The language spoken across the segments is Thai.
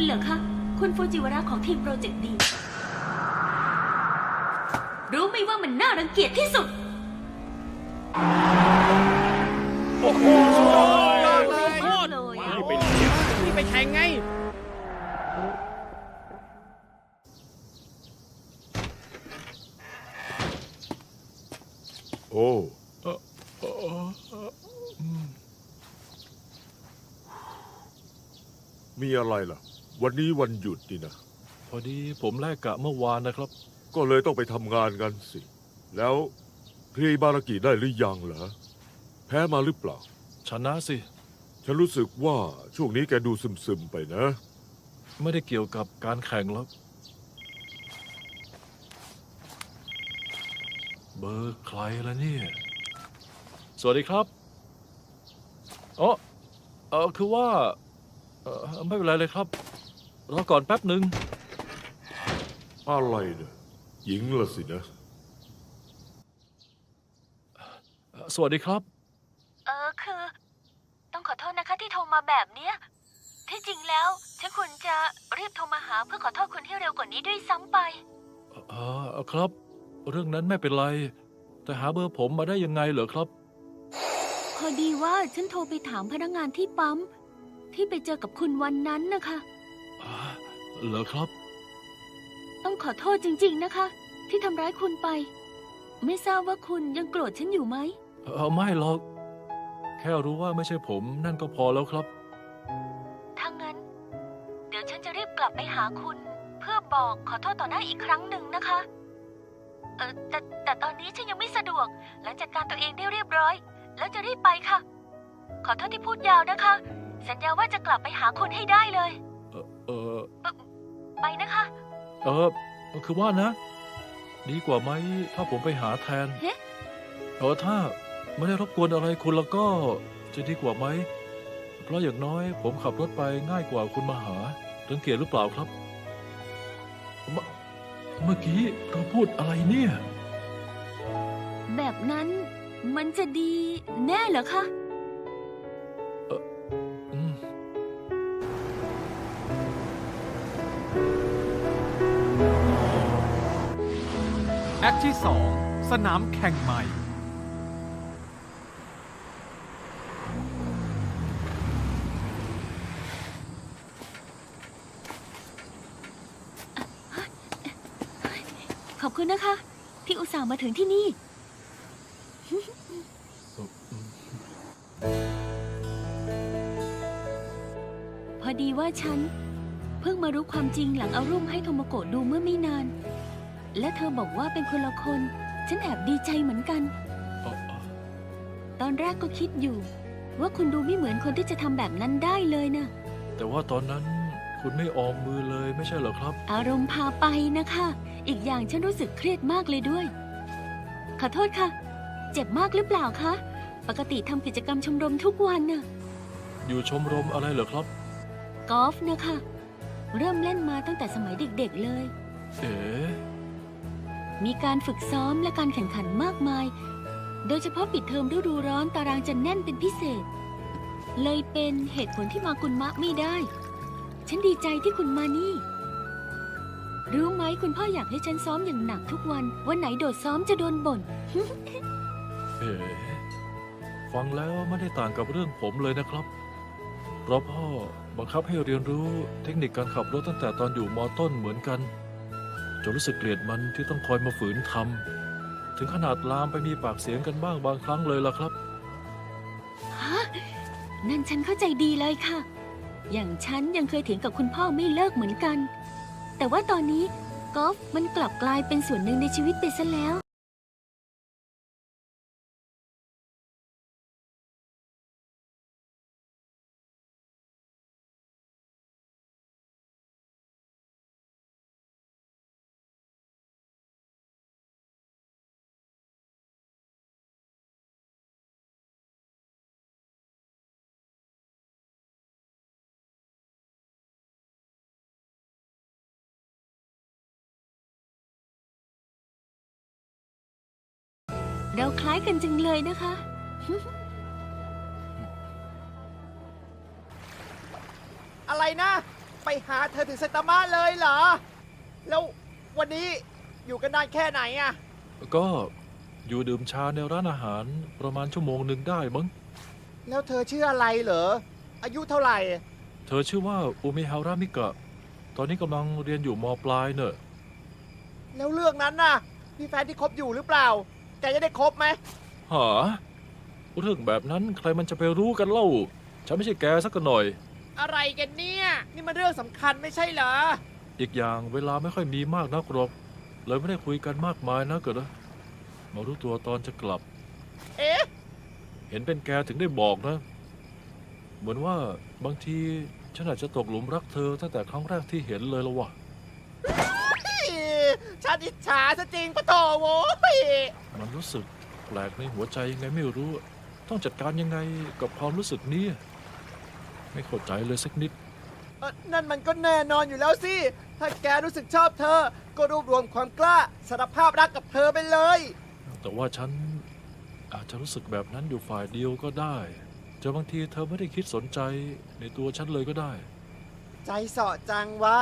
คุณเหรอคะ คุณฟูจิวาระของทีมโปรเจกต์ดี รู้ไหมว่ามันน่ารังเกียจที่สุด โอ้โหโคตรเลยอะนี่ไปนี่ไปแข่งไง โอ้มีอะไรล่ะ วันนี้วันหยุดนี่นะ พอดีผมแลกกะเมื่อวานนะครับ ก็เลยต้องไปทำงานกันสิ แล้วเพลียบารากิได้หรือยังเหรอ แพ้มาหรือเปล่า ชนะสิ ฉันรู้สึกว่าช่วงนี้แกดูซึมๆไปนะ ไม่ได้เกี่ยวกับการแข่งหรอกเบอร์ใครละเนี่ย สวัสดีครับอ๋อเออคือว่าเออไม่เป็นไรเลยครับ รอก่อนแป๊บหนึ่งอะไรเนี่ยหญิงละสินะเอ่อสวัสดีครับ เออคือ ต้องขอโทษนะคะที่โทรมาแบบเนี้ย ที่จริงแล้ว ฉันควรจะรีบโทรมาหาเพื่อขอโทษคุณให้เร็วกว่านี้ด้วยซ้ำไปเออครับ เรื่องนั้นไม่เป็นไร แต่หาเบอร์ผมมาได้ยังไงเหรอครับ พอดีว่าฉันโทรไปถามพนักงานที่ปั๊ม ที่ไปเจอกับคุณวันนั้นนะคะอ่า เหรอครับ ต้องขอโทษจริง ๆนะคะ ที่ทำร้ายคุณไป ไม่ทราบว่าคุณยังโกรธฉันอยู่ไหมเออไม่หรอก แค่รู้ว่าไม่ใช่ผมนั่นก็พอแล้วครับ ถ้างั้น เดี๋ยวฉันจะรีบกลับไปหาคุณ เพื่อบอกขอโทษต่อหน้าอีกครั้งหนึ่งนะคะ เออแต่แต่ตอนนี้ฉันยังไม่สะดวก หลังจากการตัวเองได้เรียบร้อย แล้วจะรีบไปค่ะ ขอโทษที่พูดยาวนะคะ สัญญาว่าจะกลับไปหาคุณให้ได้เลยเออเออไปนะคะ เออ คือว่านะ ดีกว่าไหมถ้าผมไปหาแทนเฮ้เออถ้าไม่ได้รบกวนอะไรคุณแล้วก็จะดีกว่าไหม เพราะอย่างน้อยผมขับรถไปง่ายกว่าคุณมาหารังเกียจหรือเปล่าครับเมื่อเมื่อกี้เราพูดอะไรเนี่ย แบบนั้นมันจะดีแน่เหรอคะ ที่2สนามแข่งใหม่ ขอบคุณนะคะ ที่อุตส่าห์มาถึงที่นี่ พอดีว่าฉัน เพิ่งมารู้ความจริงหลังเอารูปให้โทโมโกะดูเมื่อไม่นาน และเธอบอกว่าเป็นคนละคน ฉันแอบดีใจเหมือนกัน เอ่อเอ่อตอนแรกก็คิดอยู่ ว่าคุณดูไม่เหมือนคนที่จะทำแบบนั้นได้เลยนะ แต่ว่าตอนนั้นคุณไม่ออมมือเลยไม่ใช่เหรอครับ อารมณ์พาไปนะคะ อีกอย่างฉันรู้สึกเครียดมากเลยด้วย ขอโทษค่ะ เจ็บมากหรือเปล่าคะ ปกติทำกิจกรรมชมรมทุกวันน่ะ อยู่ชมรมอะไรเหรอครับ กอล์ฟนะคะ เริ่มเล่นมาตั้งแต่สมัยเด็กๆเลย เอ๋ มีการฝึกซ้อมและการแข่งขันมากมาย โดยเฉพาะปิดเทอมฤดูร้อนตารางจะแน่นเป็นพิเศษ เลยเป็นเหตุผลที่มากุนมะไม่ได้ ฉันดีใจที่คุณมานี่ รู้ไหมคุณพ่ออยากให้ฉันซ้อมอย่างหนักทุกวัน วันไหนโดดซ้อมจะโดนบ่น เอ๋ฟังแล้วไม่ได้ต่างกับเรื่องผมเลยนะครับ เพราะพ่อบังคับให้เรียนรู้เทคนิคการขับรถตั้งแต่ตอนอยู่มอต้นเหมือนกัน นรู้สึกเกลียดมันที่ต้องคอยมาฝืนทำถึงขนาดลามไปมีปากเสียงกันบ้างบางครั้งเลยล่ะครับ ฮะ นั่นฉันเข้าใจดีเลยค่ะ อย่างฉันยังเคยเถียงกับคุณพ่อไม่เลิกเหมือนกัน แต่ว่าตอนนี้กอล์ฟมันกลับกลายเป็นส่วนหนึ่งในชีวิตไปซะแล้ว เราคล้ายกันจังเลยนะคะ อะไรนะไปไปหาเธอถึงไซตามะเลยเหรอ แล้ววันนี้อยู่กันนานแค่ไหนอะก็อยู่ดื่มชาในร้านอาหารประมาณชั่วโมงหนึ่งได้มั้ง แล้วเธอชื่ออะไรเหรอ อายุเท่าไหร่ เธอชื่อว่าอุเมฮารามิกะ ตอนนี้กำลังเรียนอยู่มปลายเนอะ แล้วเรื่องนั้นน่ะ มีแฟนที่คบอยู่หรือเปล่า แกจะได้คบไหมหาเรื่องแบบนั้นใครมันจะไปรู้กันเล่า ฉันไม่ใช่แกสักหน่อย อะไรกันเนี่ย นี่มันเรื่องสำคัญไม่ใช่เหรอ อีกอย่างเวลาไม่ค่อยมีมากนักหรอกเลยไม่ได้คุยกันมากมายนะเกิดนะมารู้ตัวตอนจะกลับ เอ๊ะ เห็นเป็นแกถึงได้บอกนะ เหมือนว่าบางทีฉันอาจจะตกหลุมรักเธอตั้งแต่ครั้งแรกที่เห็นเลยละวะ ฉันอิจฉาซะจริงปะโถโว้ยมันรู้สึกแปลกในหัวใจยังไงไม่รู้ ต้องจัดการยังไงกับความรู้สึกนี้ ไม่เข้าใจเลยสักนิด เอ่อนั่นมันก็แน่นอนอยู่แล้วสิ ถ้าแกรู้สึกชอบเธอ ก็รวบรวมความกล้าสารภาพรักกับเธอไปเลย แต่ว่าฉันอาจจะรู้สึกแบบนั้นอยู่ฝ่ายเดียวก็ได้จะบางทีเธอไม่ได้คิดสนใจในตัวฉันเลยก็ได้ ใจเสาะจังวะ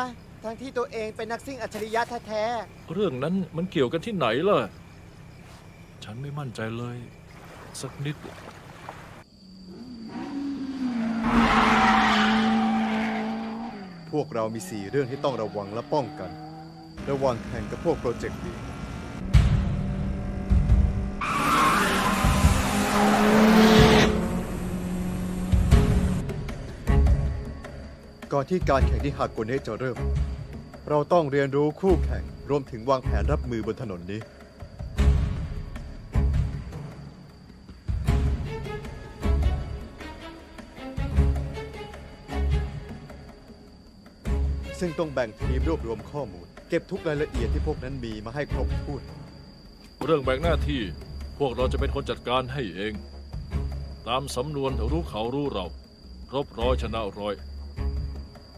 ทั้งที่ตัวเองเป็นนักซิ่งอัจฉริยะแท้เรื่องนั้นมันเกี่ยวกันที่ไหนล่ะ ฉันไม่มั่นใจเลย สักนิด พวกเรามีสี่เรื่องที่ต้องระวังและป้องกัน ระหว่างแข่งกับพวกโปรเจกต์ดีก่อนที่การแข่งที่ฮากโกเนะจะเริ่ม เราต้องเรียนรู้คู่แข่ง รวมถึงวางแผนรับมือบนถนนนี้ ซึ่งต้องแบ่งทีมรวบรวมข้อมูล เก็บทุกรายละเอียดที่พวกนั้นมีมาให้ครบถ้วน เรื่องแบ่งหน้าที่พวกเราจะเป็นคนจัดการให้เอง ตามสำนวนรู้เขารู้เรา รบร้อยชนะร้อย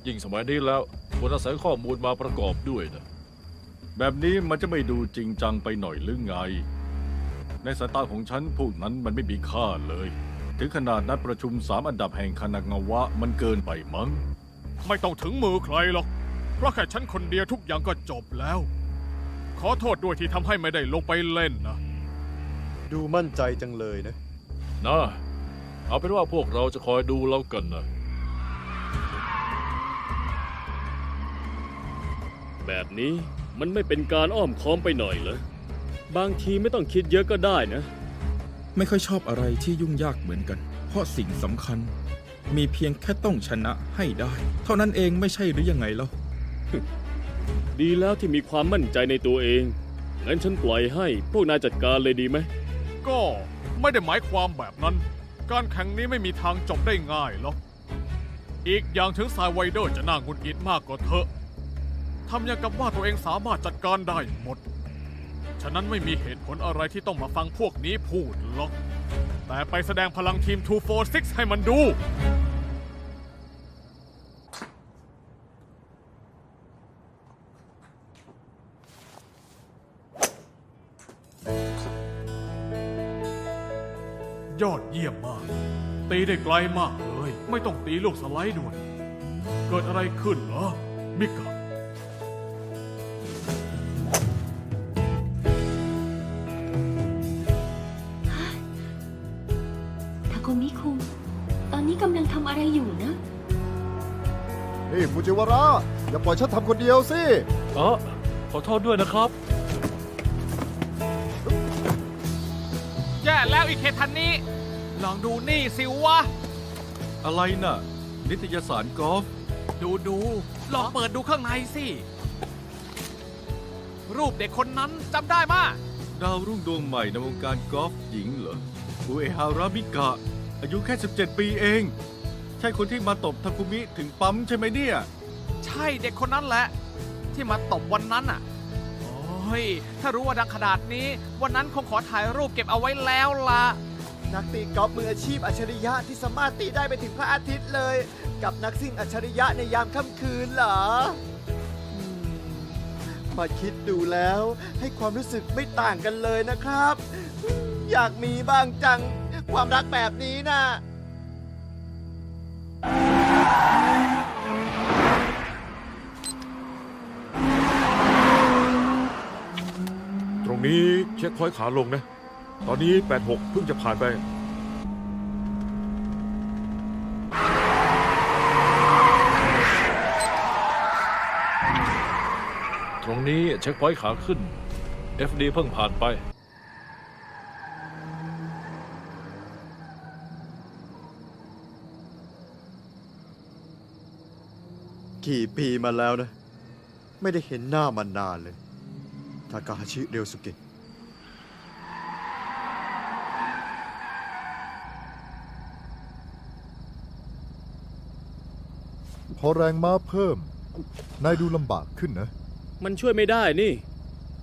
ยิ่งสมัยนี้แล้ว ควรอาศัยข้อมูลมาประกอบด้วยนะ แบบนี้มันจะไม่ดูจริงจังไปหน่อยหรือไง ในสายตาของฉันพวกนั้นมันไม่มีค่าเลย ถึงขนาดนัดประชุมสามอันดับแห่งคณะงาวะมันเกินไปมั้ง ไม่ต้องถึงมือใครหรอก เพราะแค่ฉันคนเดียวทุกอย่างก็จบแล้ว ขอโทษด้วยที่ทำให้ไม่ได้ลงไปเล่นนะ ดูมั่นใจจังเลยนะ นะ เอาเป็นว่าพวกเราจะคอยดูแล้วกันนะ แบบนี้มันไม่เป็นการอ้อมค้อมไปหน่อยเหรอ บางทีไม่ต้องคิดเยอะก็ได้นะ ไม่ค่อยชอบอะไรที่ยุ่งยากเหมือนกัน เพราะสิ่งสำคัญ มีเพียงแค่ต้องชนะให้ได้ เท่านั้นเองไม่ใช่หรือยังไงเล่า ดีแล้วที่มีความมั่นใจในตัวเอง งั้นฉันปล่อยให้พวกนายจัดการเลยดีไหม ก็ไม่ได้หมายความแบบนั้น การแข่งนี้ไม่มีทางจบได้ง่ายหรอก อีกอย่างถึงสายไวเดอร์จะน่าหงุดหงิดมากก็เถอะ ทำอย่างกับว่าตัวเองสามารถจัดการได้หมด ฉะนั้นไม่มีเหตุผลอะไรที่ต้องมาฟังพวกนี้พูดหรอก แต่ไปแสดงพลังทีม 246 ให้มันดู ยอดเยี่ยมมาก ตีได้ไกลมากเลย ไม่ต้องตีลูกสไลด์ด้วย เกิดอะไรขึ้นเหรอมิกะ ฟูจิวาระ อย่าปล่อยฉันทำคนเดียวสิ เออขอโทษด้วยนะครับ แย่แล้วอีเคทันนี้ ลองดูนี่สิวะ อะไรน่ะ นิตยสารกอล์ฟดูดูลองเปิดดูข้างในสิ รูปเด็กคนนั้นจำได้มาดาวรุ่งดวงใหม่ในวงการกอล์ฟหญิงเหรออุเอฮารามิกะ อายุแค่ 17 ปีเอง ใช่คนที่มาตบทาคุมิถึงปั๊มใช่ไหมเนี่ย ใช่เด็กคนนั้นแหละ ที่มาตบวันนั้นอะ โอ้ย ถ้ารู้ว่าดังขนาดนี้ วันนั้นคงขอถ่ายรูปเก็บเอาไว้แล้วล่ะๆนักตีกอล์ฟมืออาชีพอัจฉริยะที่สามารถตีได้ไปถึงพระอาทิตย์เลย กับนักซิ่งอัจฉริยะในยามค่ำคืนเหรออืมมาคิดดูแล้วให้ความรู้สึกไม่ต่างกันเลยนะครับ อยากมีบ้างจัง ความรักแบบนี้น่ะ ตรงนี้เช็คพอยขาลงนะ ตอนนี้ 86 เพิ่งจะผ่านไป ตรงนี้เช็คพอยขาขึ้น FD เพิ่งผ่านไป กี่ปีมาแล้วนะ ไม่ได้เห็นหน้ามานานเลย ทากาฮาชิเรียวสุเกะพอแรงม้าเพิ่ม นายดูลำบากขึ้นนะ มันช่วยไม่ได้นี่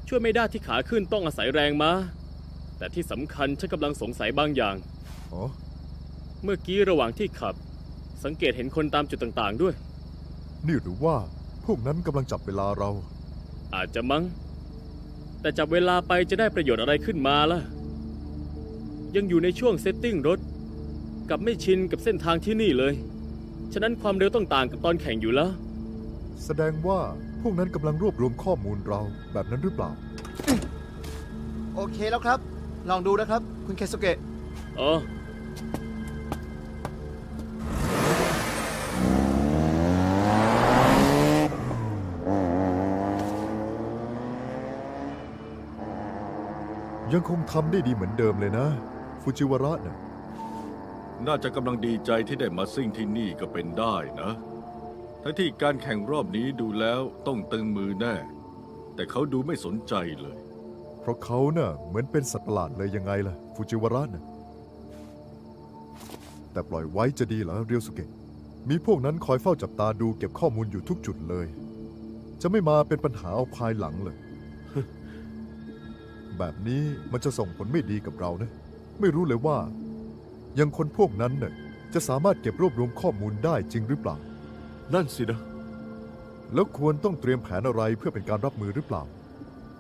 ช่วยไม่ได้ที่ขาขึ้นต้องอาศัยแรงม้า แต่ที่สำคัญฉันกำลังสงสัยบางอย่าง อ๋อ เมื่อกี้ระหว่างที่ขับ สังเกตเห็นคนตามจุดต่างๆด้วย นี่หรือว่าพวกนั้นกำลังจับเวลาเรา อาจจะมั้ง แต่จับเวลาไปจะได้ประโยชน์อะไรขึ้นมาล่ะ ยังอยู่ในช่วงเซตติ้งรถ กับไม่ชินกับเส้นทางที่นี่เลย ฉะนั้นความเร็วต้องต่างกับตอนแข่งอยู่แล้ว แสดงว่าพวกนั้นกำลังรวบรวมข้อมูลเราแบบนั้นหรือเปล่า โอเคแล้วครับ ลองดูนะครับ คุณเคสุเกะ อ๋อ ยังคงทำได้ดีเหมือนเดิมเลยนะ ฟูจิวาระน่ะน่าจะกำลังดีใจที่ได้มาซิ่งที่นี่ก็เป็นได้นะ ทั้งที่การแข่งรอบนี้ดูแล้วต้องตึงมือแน่ แต่เขาดูไม่สนใจเลย เพราะเขาเน่ะเหมือนเป็นสัตว์ประหลาดเลยยังไงล่ะ ฟูจิวาระน่ะแต่ปล่อยไว้จะดีเหรอเรียวสุเกะมีพวกนั้นคอยเฝ้าจับตาดูเก็บข้อมูลอยู่ทุกจุดเลย จะไม่มาเป็นปัญหาเอาภายหลังเลย แบบนี้มันจะส่งผลไม่ดีกับเรานะ ไม่รู้เลยว่า ยังคนพวกนั้นเน่ะจะสามารถเก็บรวบรวมข้อมูลได้จริงหรือเปล่า นั่นสินะ แล้วควรต้องเตรียมแผนอะไรเพื่อเป็นการรับมือหรือเปล่า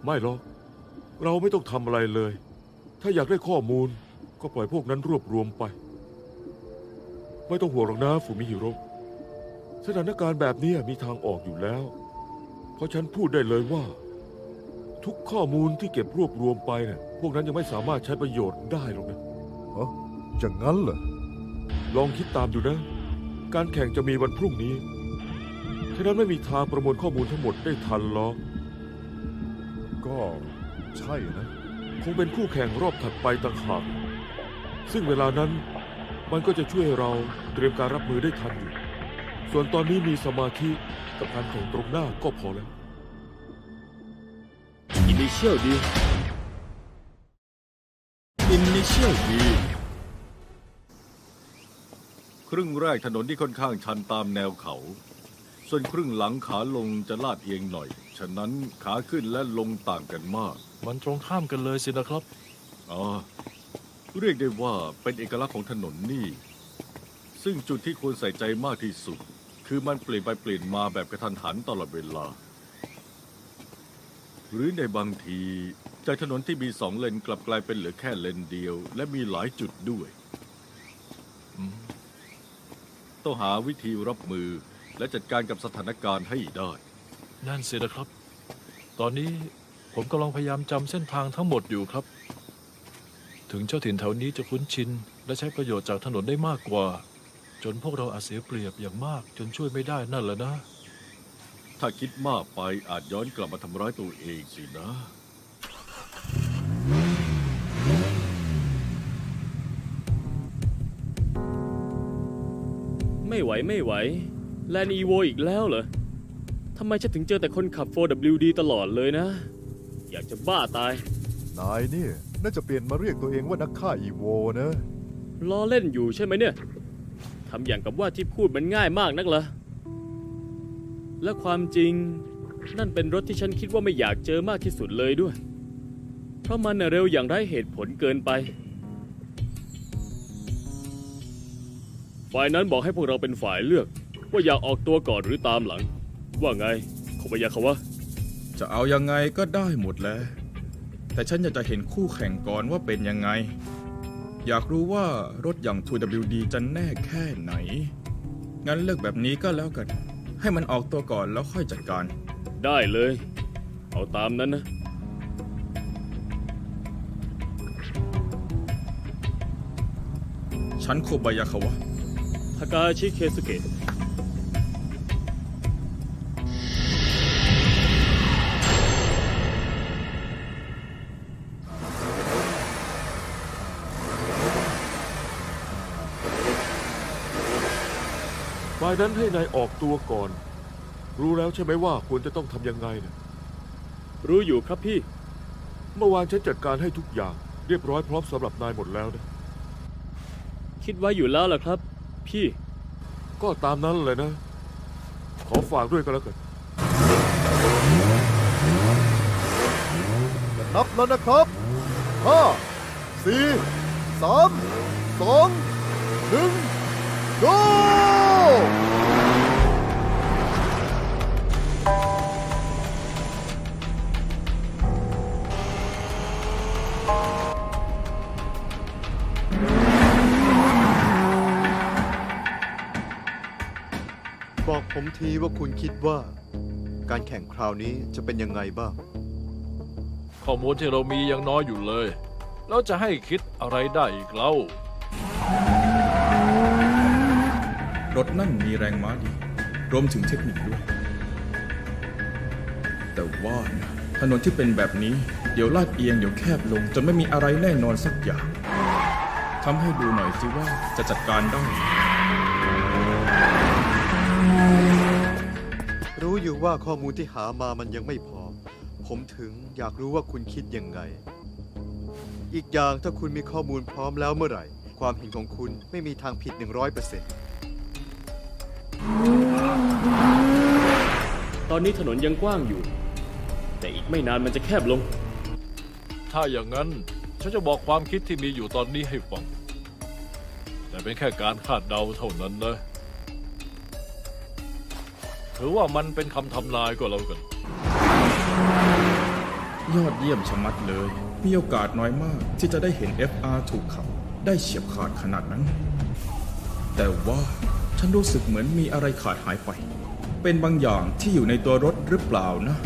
ไม่หรอก เราไม่ต้องทำอะไรเลย ถ้าอยากได้ข้อมูลก็ปล่อยพวกนั้นรวบรวมไป ไม่ต้องห่วงหรอกนะฟูมิฮิโร่สถานการณ์แบบนี้มีทางออกอยู่แล้ว เพราะฉันพูดได้เลยว่า ทุกข้อมูลที่เก็บรวบรวมไปเนี่ยพวกนั้นยังไม่สามารถใช้ประโยชน์ได้หรอกนะอ๋ออย่างนั้นเหรอ ลองคิดตามดูนะ การแข่งจะมีวันพรุ่งนี้ฉะนั้นไม่มีทางประมวลข้อมูลทั้งหมดได้ทันหรอก ก็ใช่นะ คงเป็นคู่แข่งรอบถัดไปต่างหาก ซึ่งเวลานั้นมันก็จะช่วยให้เราเตรียมการรับมือได้ทันอยู่ ส่วนตอนนี้มีสมาธิกับการแข่งตรงหน้าก็พอแล้ว อินิเชียลดี Initial D ครึ่งแรกถนนที่ค่อนข้างชันตามแนวเขา ส่วนครึ่งหลังขาลงจะลาดเอียงหน่อย ฉะนั้นขาขึ้นและลงต่างกันมาก มันตรงข้ามกันเลยสินะครับ อ๋อ เรียกได้ว่าเป็นเอกลักษณ์ของถนนนี่ ซึ่งจุดที่ควรใส่ใจมากที่สุด คือมันเปลี่ยนไปเปลี่ยนมาแบบกระทันหันตลอดเวลา หรือในบางที จากถนนที่มีสองเลนกลับกลายเป็นเหลือแค่เลนเดียว และมีหลายจุดด้วยต้องหาวิธีรับมือและจัดการกับสถานการณ์ให้ได้ นั่นสินะครับ ตอนนี้ผมกำลังพยายามจำเส้นทางทั้งหมดอยู่ครับ ถึงเจ้าถิ่นแถวนี้จะคุ้นชิน และใช้ประโยชน์จากถนนได้มากกว่า จนพวกเราอาจเสียเปรียบอย่างมากจนช่วยไม่ได้นั่นแหละนะ ถ้าคิดมากไปอาจย้อนกลับมาทำร้ายตัวเองสินะ ไม่ไหวไม่ไหว แลนอีโวอีกแล้วเหรอ ทำไมฉันถึงเจอแต่คนขับ 4WD ตลอดเลยนะ อยากจะบ้าตาย นายเนี่ยน่าจะเปลี่ยนมาเรียกตัวเองว่านักฆ่าอีโวนะ ล้อเล่นอยู่ใช่ไหมเนี่ย ทำอย่างกับว่าที่พูดมันง่ายมากนักเหรอ และความจริง นั่นเป็นรถที่ฉันคิดว่าไม่อยากเจอมากที่สุดเลยด้วย เพราะมันเร็วอย่างไร้เหตุผลเกินไป ฝ่ายนั้นบอกให้พวกเราเป็นฝ่ายเลือก ว่าอยากออกตัวก่อนหรือตามหลัง ว่าไงโคบยาคาวะจะเอายังไงก็ได้หมดแหล้วแต่ฉันอยากจะเห็นคู่แข่งก่อนว่าเป็นยังไง อยากรู้ว่ารถอย่าง 2WD จะแน่แค่ไหน งั้นเลือกแบบนี้ก็แล้วกัน ให้มันออกตัวก่อนแล้วค่อยจัดการ ได้เลย เอาตามนั้นนะ ฉันโคบายาคาวะทากาชิเคสุเกะ นั้นให้นายออกตัวก่อน รู้แล้วใช่ไหมว่าควรจะต้องทำยังไงนะรู้อยู่ครับพี่ เมื่อวานฉันจัดการให้ทุกอย่าง เรียบร้อยพร้อมสำหรับนายหมดแล้วนะ คิดไว้อยู่แล้วล่ะครับ พี่ ก็ตามนั้นเลยนะ ขอฝากด้วยก็แล้วกันนับแล้วนะครับห้าสี่สามสองหนึ่ง go บอกผมทีว่าคุณคิดว่า การแข่งคราวนี้จะเป็นยังไงบ้าง ข้อมูลที่เรามียังน้อยอยู่เลย แล้วจะให้คิดอะไรได้อีกเล่า รถนั่นมีแรงม้าดี รวมถึงเทคนิคด้วย แต่ว่านะถนนที่เป็นแบบนี้ เดี๋ยวลาดเอียงเดี๋ยวแคบลง จนไม่มีอะไรแน่นอนสักอย่างทำให้ดูหน่อยสิว่าจะจัดการได้ รู้อยู่ว่าข้อมูลที่หามามันยังไม่พอ ผมถึงอยากรู้ว่าคุณคิดยังไง อีกอย่างถ้าคุณมีข้อมูลพร้อมแล้วเมื่อไหร่ ความเห็นของคุณไม่มีทางผิด 100% ตอนนี้ถนนยังกว้างอยู่ แต่อีกไม่นานมันจะแคบลง ถ้าอย่างนั้น ฉันจะบอกความคิดที่มีอยู่ตอนนี้ให้ฟัง แต่เป็นแค่การคาดเดาเท่านั้นนะ ถือว่ามันเป็นคำทำนายก็แล้วกัน ยอดเยี่ยมชะมัดเลย มีโอกาสน้อยมากที่จะได้เห็น FR ถูกขับ ได้เฉียบขาดขนาดนั้น แต่ว่า ฉันรู้สึกเหมือนมีอะไรขาดหายไป เป็นบางอย่างที่อยู่ในตัวรถหรือเปล่านะ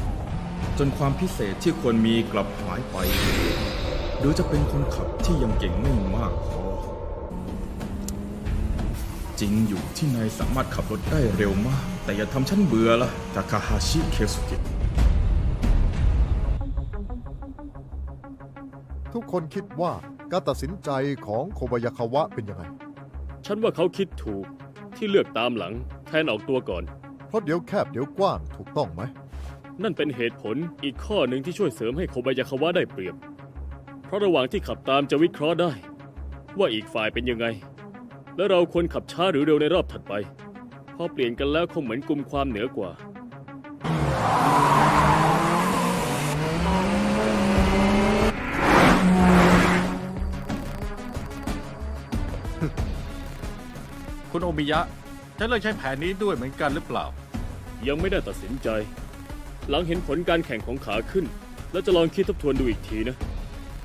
จนความพิเศษที่ควรมีกลับหายไป หรือจะเป็นคนขับที่ยังเก่งไม่มากพอ จริงอยู่ที่นายสามารถขับรถได้เร็วมาก แต่อย่าทำฉันเบื่อละทาคาฮาชิเคสุกิทุกคนคิดว่าการตัดสินใจของโคบายาคาวะเป็นยังไง ฉันว่าเขาคิดถูก ที่เลือกตามหลังแทนออกตัวก่อน เพราะเดี๋ยวแคบเดี๋ยวกว้างถูกต้องไหม นั่นเป็นเหตุผลอีกข้อหนึ่งที่ช่วยเสริมให้โคบายาคาวะได้เปรียบ เพราะระหว่างที่ขับตามจะวิเคราะห์ได้ ว่าอีกฝ่ายเป็นยังไง และเราควรขับช้าหรือเร็วในรอบถัดไป พอเปลี่ยนกันแล้วคงเหมือนกลุ่มความเหนือกว่า คุณโอมิยะ จะเลือกใช้แผนนี้ด้วยเหมือนกันหรือเปล่า ยังไม่ได้ตัดสินใจ หลังเห็นผลการแข่งของขาขึ้น แล้วจะลองคิดทบทวนดูอีกทีนะ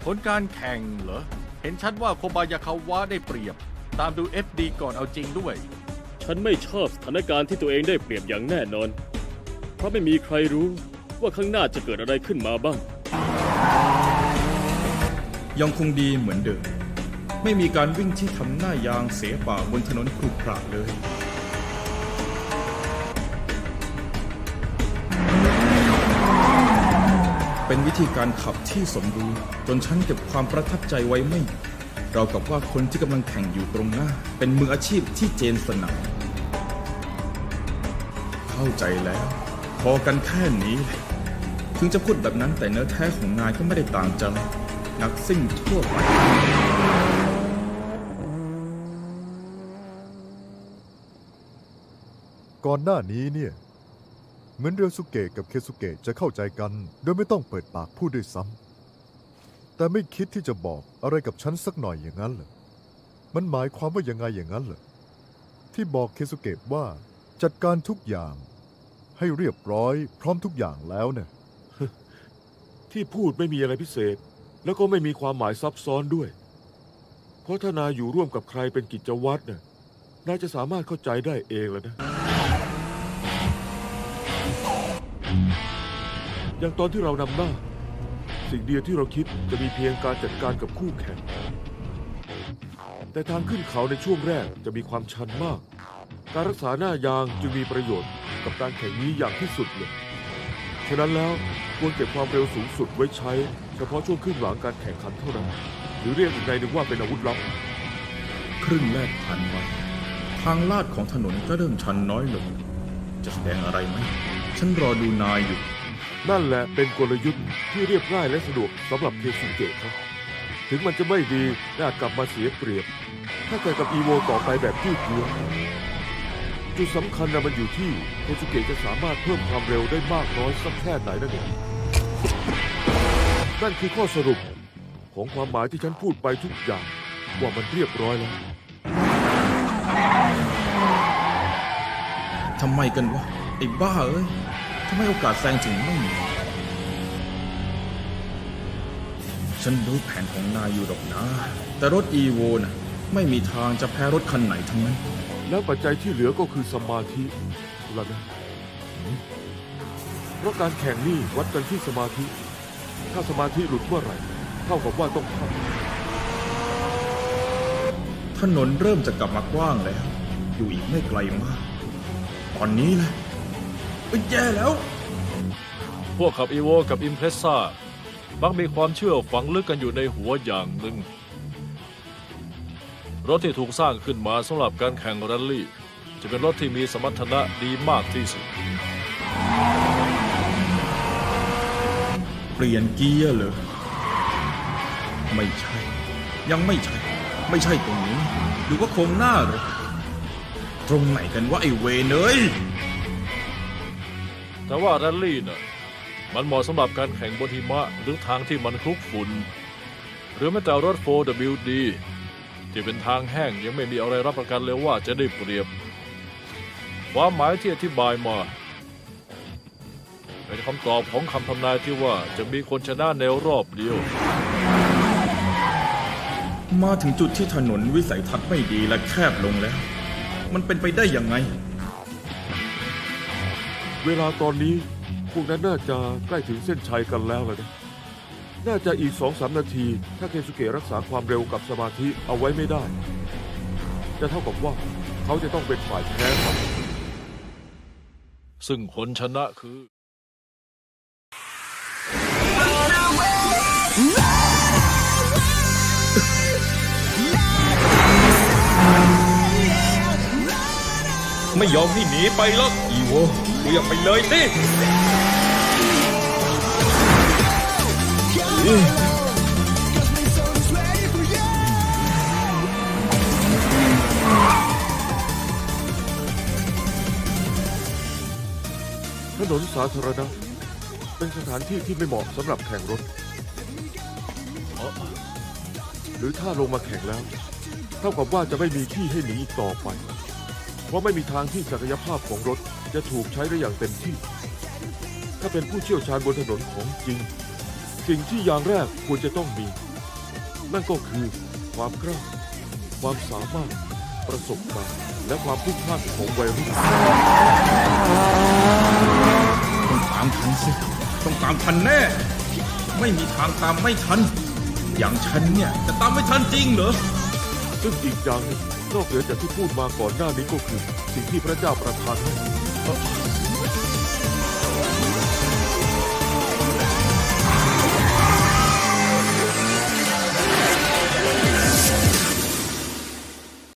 ผลการแข่งเหรอ เห็นชัดว่าโคบายาคาวะได้เปรียบ ตามดู FD ก่อนเอาจริงด้วย ฉันไม่ชอบสถานการณ์ที่ตัวเองได้เปรียบอย่างแน่นอน เพราะไม่มีใครรู้ว่าข้างหน้าจะเกิดอะไรขึ้นมาบ้าง ยังคงดีเหมือนเดิม ไม่มีการวิ่งที่ทำหน้ายางเสียเปล่าบนถนนครุขระเลย เป็นวิธีการขับที่สมบูรณ์จนฉันเก็บความประทับใจไว้ไม่อยู่เรากับว่าคนที่กำลังแข่งอยู่ตรงหน้า เป็นมืออาชีพที่เจนสนามเข้าใจแล้ว พอกันแค่นี้แหละถึงจะพูดแบบนั้นแต่เนื้อแท้ของนายก็ไม่ได้ต่างจากนักซิ่งทั่วไป ก่อนหน้านี้เนี่ย เหมือนเรือสุเกะกับเคสุเกะจะเข้าใจกัน โดยไม่ต้องเปิดปากพูดด้วยซ้ำแต่ไม่คิดที่จะบอกอะไรกับฉันสักหน่อยอย่างนั้นเหรอมันหมายความว่ายังไงอย่างนั้นเหรอที่บอกเคสุเกะว่าจัดการทุกอย่างให้เรียบร้อยพร้อมทุกอย่างแล้วเนี่ยที่พูดไม่มีอะไรพิเศษ แล้วก็ไม่มีความหมายซับซ้อนด้วย เพราะถ้านายอยู่ร่วมกับใครเป็นกิจวัตรน่ะนายจะสามารถเข้าใจได้เองแล้วนะ อย่างตอนที่เรานำหน้า สิ่งเดียวที่เราคิดจะมีเพียงการจัดการกับคู่แข่ง แต่ทางขึ้นเขาในช่วงแรกจะมีความชันมาก การรักษาหน้ายางจึงมีประโยชน์กับการแข่งนี้อย่างที่สุดเลย ฉะนั้นแล้วควรเก็บความเร็วสูงสุดไว้ใช้ เฉพาะช่วงครึ่งหลังการแข่งขันเท่านั้น หรือเรียกอีกในหนึ่งว่าเป็นอาวุธลับ ครึ่งแรกผ่านไปทางลาดของถนนก็เริ่มชันน้อยลง จะแสดงอะไรไหม ฉันรอดูนายอยู่ นั่นแหละเป็นกลยุทธ์ที่เรียบง่ายและสะดวกสำหรับเคซุเกะครับถึงมันจะไม่ดีและอากลับมาเสียเปรียบ ถ้าแข่งกับอีโวต่อไปแบบยืดเยื้อจุดสำคัญนะมันอยู่ที่เคซุเกะจะสามารถเพิ่มความเร็วได้มากน้อยสักแค่ไหนนั่นเองนั่นคือข้อสรุปของความหมายที่ฉันพูดไปทุกอย่าง ว่ามันเรียบร้อยแล้วทำไมกันวะไอ้บ้าเอ้ย ไมโอกาสแซงถึงไม่มีฉันรู้แผนของนายอยู่หรอกนะ แต่รถอีโวน่ะไม่มีทางจะแพ้รถคันไหนทั้งนั้น แล้วปัจจัยที่เหลือก็คือสมาธิละนะเพราะการแข่งนี่วัดกันที่สมาธิ ถ้าสมาธิหลุดเมื่อไหร่ เท่ากับว่าต้องพักถนนเริ่มจะกลับมากว้างแล้ว อยู่อีกไม่ไกลมาก ตอนนี้แหละ เอ้ยแย่แล้ว พวกขับอีโวกับอิมเพรสซ่ามักมีความเชื่อฝังลึกกันอยู่ในหัวอย่างหนึ่ง รถที่ถูกสร้างขึ้นมาสำหรับการแข่งแรลลี่ จะเป็นรถที่มีสมรรถนะดีมากที่สุด เปลี่ยนเกียร์เหรอไม่ใช่ ยังไม่ใช่ ไม่ใช่ตรงนี้หรือว่าโครงหน้าเหรอตรงไหนกันวะไอ้เวนเอ้ย แต่ว่าแรลลี่น่ะมันเหมาะสำหรับการแข่งบนหิมะหรือทางที่มันคลุกฝุ่น หรือแม้แต่รถ 4WD ที่เป็นทางแห้งยังไม่มีอะไรรับประกันเลยว่าจะได้เปรียบ ความหมายที่อธิบายมาเป็นคำตอบของคำทำนายที่ว่าจะมีคนชนะในรอบเดียว มาถึงจุดที่ถนนวิสัยทัศน์ไม่ดีและแคบลงแล้ว มันเป็นไปได้ยังไง เวลาตอนนี้พวกนั้นน่าจะใกล้ถึงเส้นชัยกันแล้วเลยนะ น่าจะอีกสองสามนาที ถ้าเคซุเกะรักษาความเร็วกับสมาธิเอาไว้ไม่ได้ จะเท่ากับว่าเขาจะต้องเป็นฝ่ายแพ้ครับซึ่งคนชนะคือไม่ยอมให้หนีไปหรอกอีโว กูอยากไปเลยสิถนนสาธารณะเป็นสถานที่ที่ไม่เหมาะสำหรับแข่งรถ หรือถ้าลงมาแข่งแล้ว เท่ากับว่าจะไม่มีที่ให้หนีอีกต่อไป เพราะไม่มีทางที่ศักยภาพของรถจะถูกใช้ได้อย่างเต็มที่ ถ้าเป็นผู้เชี่ยวชาญบนถนนของจริง สิ่งที่อย่างแรกควรจะต้องมี นั่นก็คือความกล้าความสามารถประสบการณ์และความพลุ่งพล่านของวัยรุ่นต้องตามทันสิต้องตามทันแน่ ไม่มีทางตามไม่ทัน อย่างฉันเนี่ยจะตามไม่ทันจริงเหรอซึ่งอีกอย่างหนึ่ง นอกเหนือจากที่พูดมาก่อนหน้านี้ก็คือ สิ่งที่พระเจ้าประทานให้